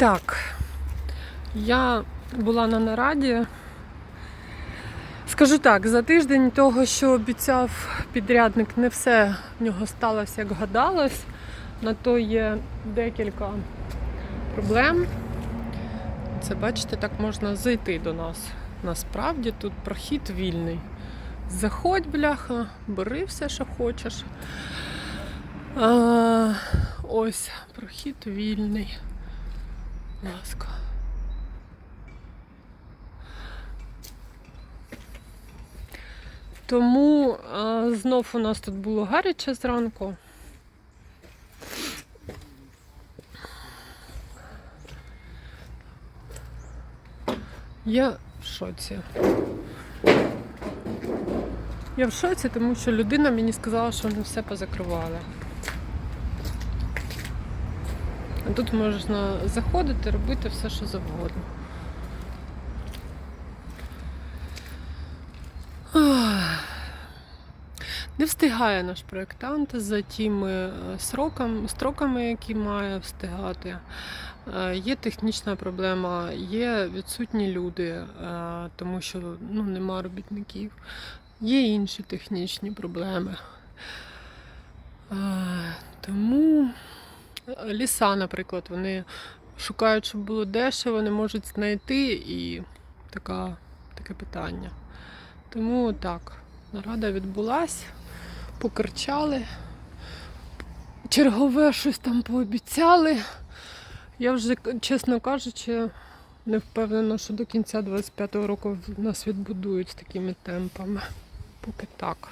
Так, я була на нараді. Скажу так, за тиждень того, що обіцяв підрядник, не все в нього сталося, як гадалось. На то є декілька проблем. Це, бачите, так можна зайти до нас. Насправді тут прохід вільний. Заходь, бляха, бери все, що хочеш. А, ось, прохід вільний. Будь ласка. Тому а, знов у нас тут було гаряче зранку. Я в шоці. Я в шоці, тому що людина мені сказала, що вони все позакривали. А тут можна заходити, робити все, що завгодно. Не встигає наш проєктант за тими е, сроками, строками, які має встигати. Е, Є технічна проблема, є відсутні люди, е, тому що ну, нема робітників. Є інші технічні проблеми. Ліса, наприклад, вони шукають, щоб було дешево, не можуть знайти і така, таке питання. Тому так, нарада відбулась, покричали, чергове щось там пообіцяли. Я вже, чесно кажучи, не впевнена, що до кінця 25-го року нас відбудують з такими темпами. Поки так.